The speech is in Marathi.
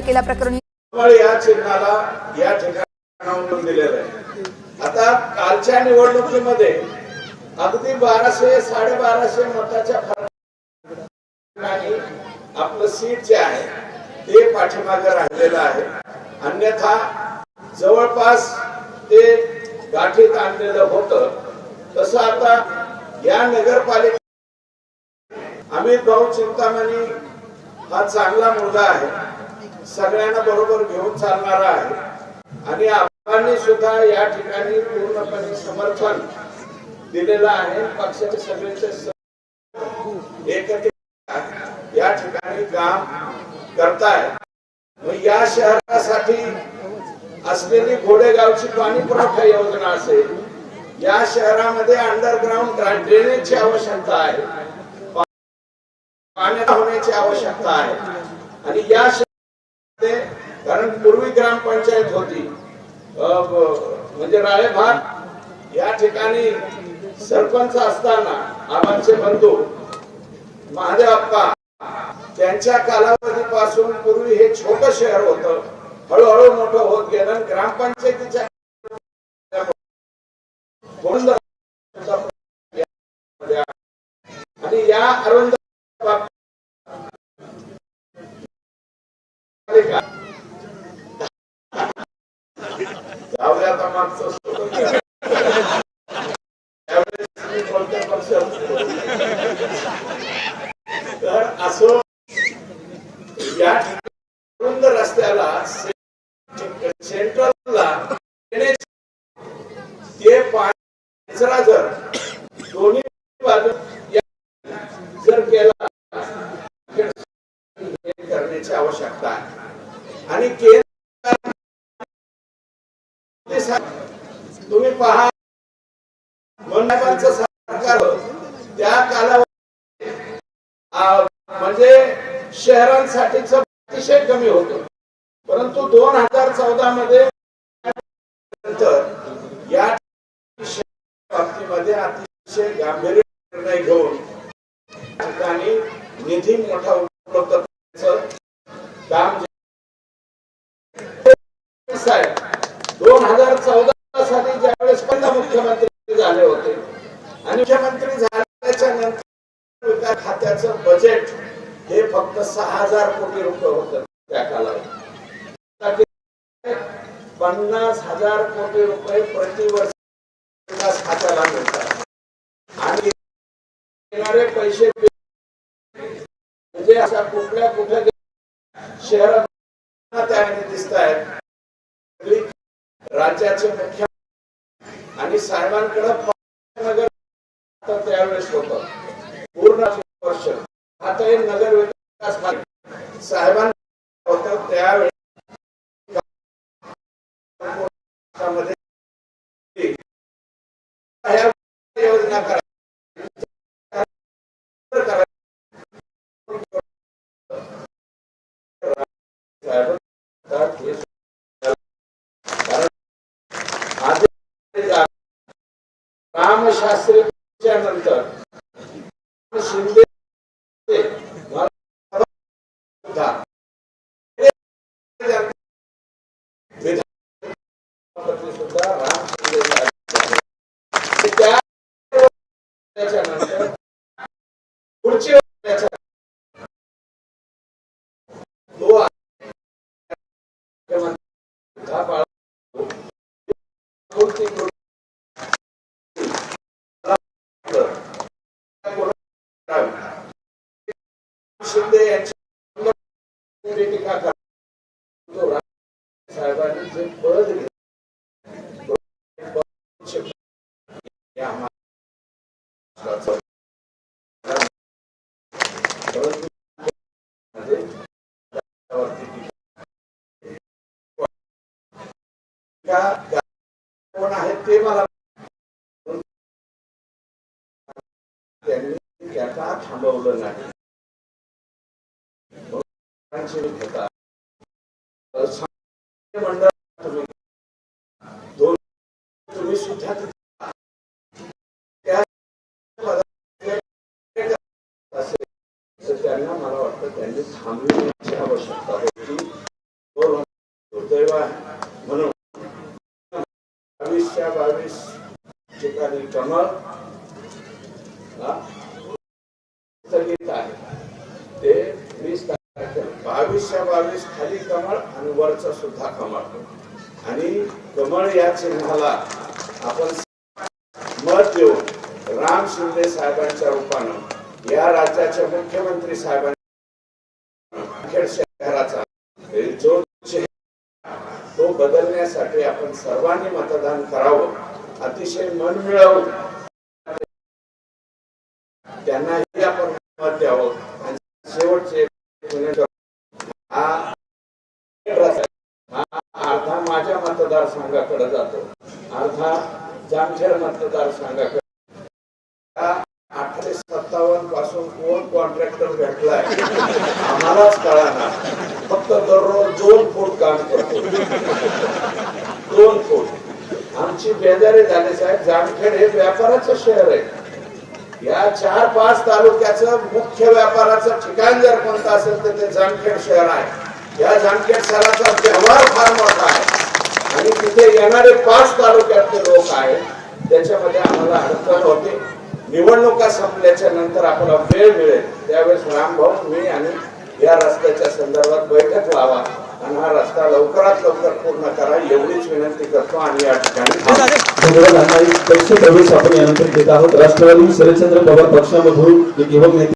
केल्याप्रकरणी प्रकरणी या चिन्हाला या ठिकाणी दिलेलं आहे. आता कालच्या निवडणुकीमध्ये अगदी बाराशे साडेबाराशे मताच्या फरकाने आपलं सीट जे आहे ते पाठीमागे राहिलेलं आहे. अन्यथा जवळपास ते गाठीत आणलेलं होतं. तसं आता या नगरपालिका अमित भाऊ चिंतामणी हा चांगला मुलगा आहे. सगळ्यांना बरोबर घेऊन चालणारा आहे. आणि आबांनी सुद्धा या ठिकाणी पूर्णपणे समर्थन दिलेलं आहे. पक्षाचे सगळ्यांचे एकत्रित या ठिकाणी काम करताय. मग या शहरासाठी असलेली घोडेगावची पाणी पुरवठा योजना असेल या शहरामध्ये अंडरग्राऊंड ड्रेनेजची आवश्यकता आहे. पाण्याला होण्याची आवश्यकता आहे. आणि या कारण पूर्वी ग्रामपंचायत होती. म्हणजे राळेभाग या ठिकाणी सरपंच असताना आबांचे बंधू महादेव अप्पा त्यांच्या कालावधीपासून पूर्वी हे छोट शहर होतं. हळूहळू मोठं होत गेलं आणि ग्रामपंचायतीच्या म्हणून आणि या अरुंद जाऊ द्या आता मागचं सोडून द्या. त्यावेळेस मी कोणत्या पक्षात तर असो या रस्त्याला सेंट्रलला ते पाणी जर दोन्ही बाजू जर केला करण्याची आवश्यकता आहे. आणि केंद्र तुम्ही पहा मनपाचं सरकार त्या कालावधी म्हणजे शहरांसाठीच अतिशय कमी होत. परंतु दोन हजार चौदा मध्ये या बाबतीमध्ये अतिशय गांभीर्य निर्णय घेऊन ठिकाणी निधी मोठा उपलब्ध करण्याचं काम साहेब दोन हजार चौदा साली ज्यावेळेस पहिला मुख्यमंत्री झाले होते आणि मुख्यमंत्री झाल्याच्यानंतर विकास खात्याचं बजेट हे फक्त सहा हजार कोटी रुपये होतं त्या कालावधीत. पन्नास हजार कोटी रुपये प्रतिवर्ष विकास खात्याला मिळतात. आणि येणारे पैसे म्हणजे अशा कुठल्या कुठल्या शहरात त्याने दिसत आहेत. राज्याचे मुख्य आणि साहेबांकडे नगर त्यावेळेस होत. पूर्ण वर्ष. आता हे नगर योजना करा करा. साहेब, हे कारण आज रामशास्त्रीच्या नंतर शिंदे मला सुद्धा विधानसभेमध्ये सुद्धा राम शिंदे साहेब आणि त्या पुढची शिंदे यांची टीका करा साहेबांनी जे पद घेतलं तो पद हे आम्हाला परंतु कोण आहेत ते मला त्यांनी त्याचा थांबवलं नाही घेता मंडळ तुम्ही दोन तुम्ही सुद्धा त्यांनी थांबविण्याची आवश्यकता होती. दुर्दैव आहे. म्हणून बावीसच्या बावीस ठिकाणी कमळ स्थगित आहे. ते वीस बावीसच्या बावीस खाली कमळ आणि वरचं सुद्धा कमळ. आणि कमळ या चिन्हाला आपण मत देऊन राम शिंदे साहेबांच्या रूपानं या राज्याच्या मुख्यमंत्री साहेबांनी अखेर शहराचा जो चेहरा तो बदलण्यासाठी आपण सर्वांनी मतदान करावं अतिशय मन मिळवून त्यांनाही आपण मत द्यावं आणि शेवटचे हा अर्धा माझ्या मतदारसंघाकडे जातो अर्धा जामखेड मतदारसंघाकडे. अठराशे सत्तावन्नपासून कोण कॉन्ट्रॅक्टर भेटलाय? आम्हालाच कळाना. फक्त दररोज जो फूट काम करतो दोन फूट आमची बेजारी झाली साहेब. जामखेड हे व्यापाराचं शहर आहे. या चार पाच तालुक्याचं मुख्य व्यापाराचं ठिकाण जर कोणतं असेल तर ते जामखेड शहर आहे. या जामखेड शहराचा व्यवहार फार मोठा आहे. आणि तिथे येणारे पाच तालुक्यातले लोक आहेत. त्याच्यामध्ये आम्हाला अडचण होते. निवडणुका संपल्याच्या नंतर आपला वेळ मिळेल. त्यावेळेस रामभाऊ मी आणि या रस्त्याच्या संदर्भात बैठक लावा आणि हा रस्ता लवकरात लवकर पूर्ण करा एवढीच विनंती करतो आणि या ठिकाणी पक्ष प्रवेश आपण यानंतर घेत आहोत. राष्ट्रवादी शरदचंद्र पवार पक्षामधून एक युवक नेते